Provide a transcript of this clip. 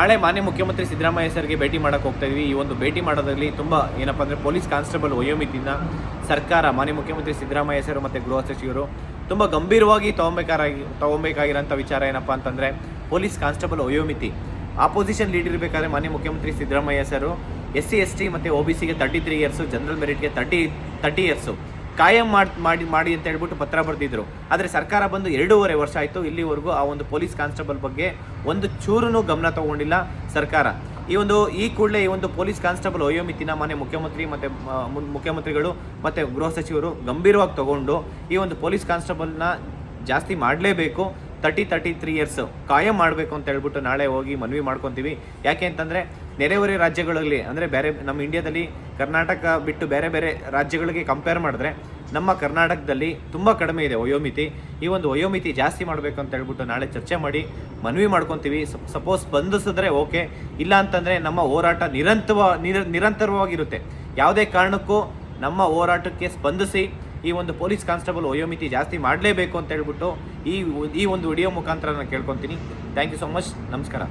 ನಾಳೆ ಮಾನ್ಯ ಮುಖ್ಯಮಂತ್ರಿ ಸಿದ್ದರಾಮಯ್ಯ ಸರ್ಗೆ ಭೇಟಿ ಮಾಡಕ್ಕೆ ಹೋಗ್ತಾ ಇದೀವಿ. ಈ ಒಂದು ಭೇಟಿ ಮಾಡೋದ್ರಲ್ಲಿ ತುಂಬ ಏನಪ್ಪ ಅಂದರೆ ಪೊಲೀಸ್ ಕಾನ್ಸ್ಟೇಬಲ್ ವಯೋಮಿತಿಯಿಂದ ಸರ್ಕಾರ, ಮಾನ್ಯ ಮುಖ್ಯಮಂತ್ರಿ ಸಿದ್ದರಾಮಯ್ಯ ಸರ್ ಮತ್ತು ಗೃಹ ಸಚಿವರು ತುಂಬ ಗಂಭೀರವಾಗಿ ತಗೊಬೇಕಾಗಿ ತಗೊಬೇಕಾಗಿರೋಂಥ ವಿಚಾರ ಏನಪ್ಪ ಅಂತಂದರೆ ಪೊಲೀಸ್ ಕಾನ್ಸ್ಟೇಬಲ್ ವಯೋಮಿತಿ. ಆಪೋಸಿಷನ್ ಲೀಡ್ ಇರಬೇಕಾದ್ರೆ ಮಾನ್ಯ ಮುಖ್ಯಮಂತ್ರಿ Siddaramaiah sir S C S T ಮತ್ತು ಒ ಬಿ ಸಿಗೆ ತರ್ಟಿ ತ್ರೀ ಇಯರ್ಸು ಜನರಲ್ ಮೆರಿಟ್ಗೆ ತರ್ಟಿ ತರ್ಟಿ ಇಯರ್ಸು ಕಾಯಂ ಮಾಡಿ ಮಾಡಿ ಅಂತ ಹೇಳ್ಬಿಟ್ಟು ಪತ್ರ ಬರೆದಿದ್ರು. ಆದರೆ ಸರ್ಕಾರ ಬಂದು ಎರಡೂವರೆ ವರ್ಷ ಆಯಿತು. ಇಲ್ಲಿವರೆಗೂ ಆ ಒಂದು ಪೊಲೀಸ್ ಕಾನ್ಸ್ಟೇಬಲ್ ಬಗ್ಗೆ ಒಂದು ಚೂರು ಗಮನ ತಗೊಂಡಿಲ್ಲ ಸರ್ಕಾರ. ಈ ಒಂದು, ಈ ಕೂಡಲೇ ಈ ಒಂದು ಪೊಲೀಸ್ ಕಾನ್ಸ್ಟೇಬಲ್ ವಯೋಮಿತಿನ ಮನೆ ಮುಖ್ಯಮಂತ್ರಿ ಮತ್ತು ಮುಖ್ಯಮಂತ್ರಿಗಳು ಮತ್ತು ಗೃಹ ಸಚಿವರು ಗಂಭೀರವಾಗಿ ತಗೊಂಡು ಈ ಒಂದು ಪೊಲೀಸ್ ಕಾನ್ಸ್ಟೇಬಲ್ನ ಜಾಸ್ತಿ ಮಾಡಲೇಬೇಕು. ತರ್ಟಿ ತರ್ಟಿ ತ್ರೀ ಇಯರ್ಸ್ ಕಾಯಂ ಮಾಡಬೇಕು ಅಂತ ಹೇಳ್ಬಿಟ್ಟು ನಾಳೆ ಹೋಗಿ ಮನವಿ ಮಾಡ್ಕೊತೀವಿ. ಯಾಕೆ ಅಂತಂದರೆ ನೆರೆಹೊರೆ ರಾಜ್ಯಗಳಲ್ಲಿ, ಅಂದರೆ ಬೇರೆ ನಮ್ಮ ಇಂಡಿಯಾದಲ್ಲಿ ಕರ್ನಾಟಕ ಬಿಟ್ಟು ಬೇರೆ ಬೇರೆ ರಾಜ್ಯಗಳಿಗೆ ಕಂಪೇರ್ ಮಾಡಿದ್ರೆ ನಮ್ಮ ಕರ್ನಾಟಕದಲ್ಲಿ ತುಂಬ ಕಡಿಮೆ ಇದೆ ವಯೋಮಿತಿ. ಈ ಒಂದು ವಯೋಮಿತಿ ಜಾಸ್ತಿ ಮಾಡಬೇಕು ಅಂತ ಹೇಳ್ಬಿಟ್ಟು ನಾಳೆ ಚರ್ಚೆ ಮಾಡಿ ಮನವಿ ಮಾಡ್ಕೊತೀವಿ. ಸಪೋಸ್ ಬಂಧಿಸಿದ್ರೆ ಓಕೆ. ಇಲ್ಲ ಅಂತಂದರೆ ನಮ್ಮ ಹೋರಾಟ ನಿರಂತರ ನಿರಂತರವಾಗಿರುತ್ತೆ. ಯಾವುದೇ ಕಾರಣಕ್ಕೂ ನಮ್ಮ ಹೋರಾಟಕ್ಕೆ ಸ್ಪಂದಿಸಿ ಈ ಒಂದು ಪೊಲೀಸ್ ಕಾನ್ಸ್ಟೇಬಲ್ ವಯೋಮಿತಿ ಜಾಸ್ತಿ ಮಾಡಲೇಬೇಕು ಅಂತ ಹೇಳ್ಬಿಟ್ಟು ಈ ಈ ಒಂದು ವಿಡಿಯೋ ಮುಖಾಂತರ ನಾನು ಕೇಳ್ಕೊತೀನಿ. ಥ್ಯಾಂಕ್ ಯು ಸೊ ಮಚ್ ನಮಸ್ಕಾರ.